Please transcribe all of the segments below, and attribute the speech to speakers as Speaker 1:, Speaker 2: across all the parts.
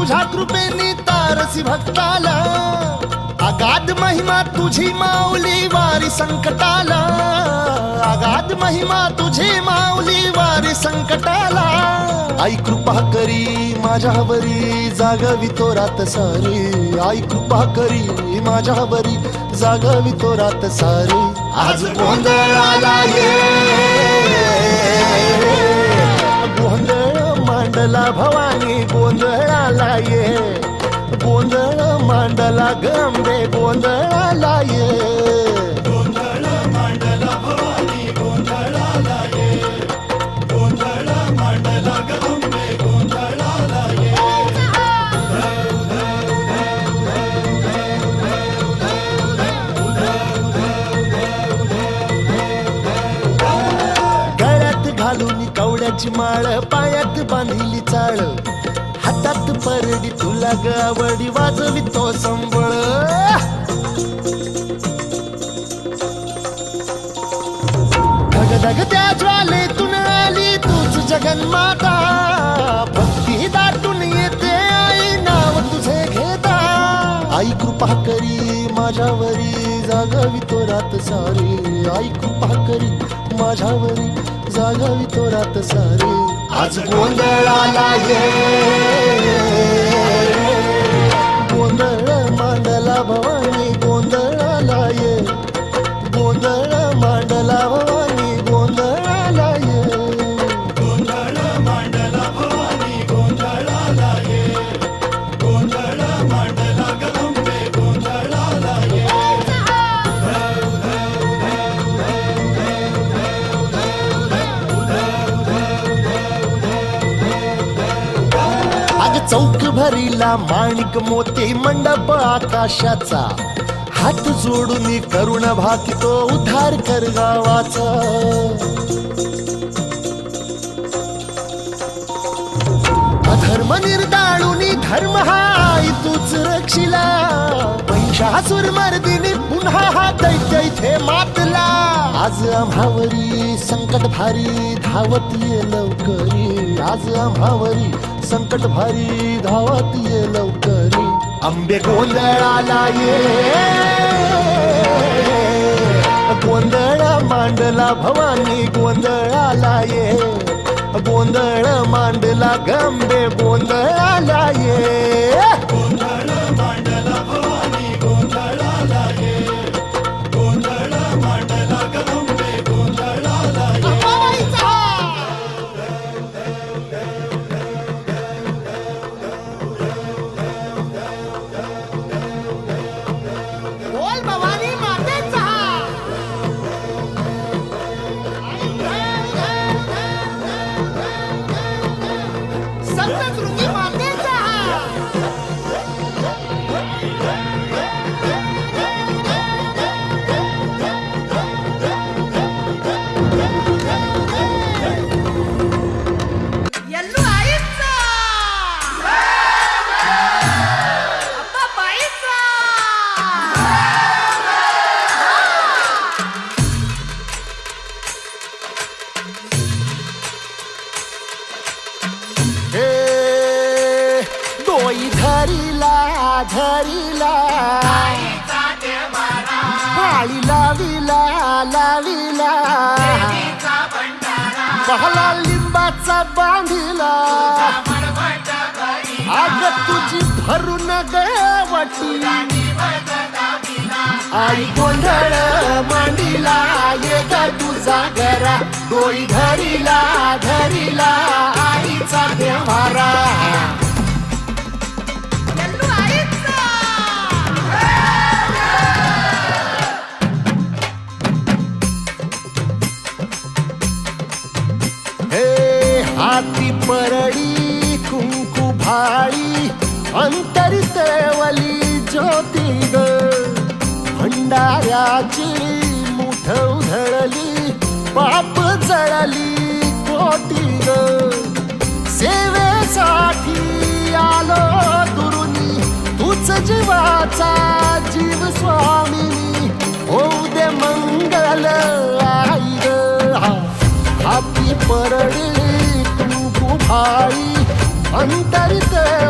Speaker 1: तुझ्या कृपेने तारसी भक्ताला अगाध महिमा तुझी माऊली वारी संकटाला अगाध महिमा तुझी माऊली वारी संकटाला. आई कृपा करी माझ्यावरी जागवी तो रात सारी. आई कृपा करी माझ्यावरी जागवी तो रात सारी. आज गोंधळाला ये. गोंधळ मांडला भवानी गोंधळाला ये. गोंधळ मांडला गंबे गोंधळाला ये. गळ्यात घालून कवड्याची बांधिली चाळ. हातात परडी तुला गावडी वाजवी तो संबळ. धगधग त्या ज्वालेतून आली तूच जगन्माता भक्ती दाटून येते आई नाव तुझे घेता. आई कृपा करी माझ्यावरी जागावी तो रात सारी. आई कृपा करी माझ्यावरी जागावी तो रात सारी. आज गोंधळाला ये. चौक भरीला माणिक मोती मंडप आकाशाचा. हात जोडून करुण भाकितो उद्धार कर गावाचा. अधर्म निर्दाळून धर्म हाय तूच रक्षिला. महिषासुर मर्दिनी पुन्हा हा दैत्य इथे मातला. आज आम्हावरी संकट भारी धावत ये लवकरी. आज आम्हावरी संकट भारी धावत ये लवकरी. आंबे गोंधळाला ये. गोंधळ मांडला भवानी गोंधळाला ये. गोंधळ मांडला गंबे गोंधळाला धरिला धरिला. पाळी लाविला लाविला. पहला लिंबाचा बांधिला. आग तुझी भरून गवटी. आई गोंधळ मांडीला ये तुझा घरा डोई धरिला धरिला आईचा देवारा भंडाऱ्याची मुठ उधळली पाप जळली कोटी ग सेवेसाठी आलो दुरुनी तूच जीवाचा जीव स्वामी होऊ दे मंगल आई ग हाती परडी कुंकू भाई अंतरितवली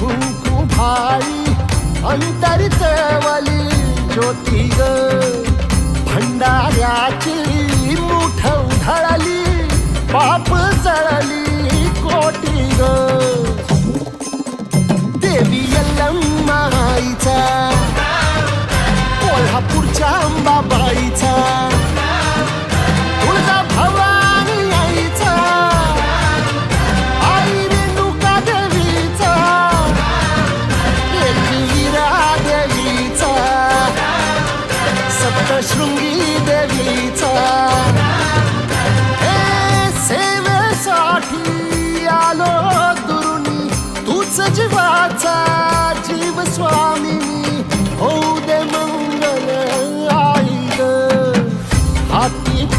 Speaker 1: कुंकू भाई अंतरितवली ज्योती ग. भंडाऱ्याची मुठ उधळली पाप जळली कोटी ग. देवी यल्लम्माईचा कोल्हापूरच्या अंबाबाईचा.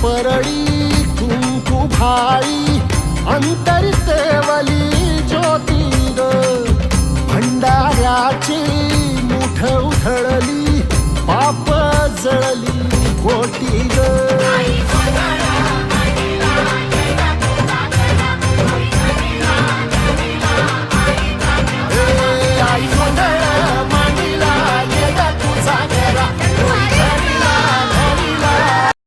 Speaker 1: परळी परडी कुंकू भाई अंतरितवली ज्योती ग भंडाऱ्याची मुठ उधळली पाप जळली गोटी ग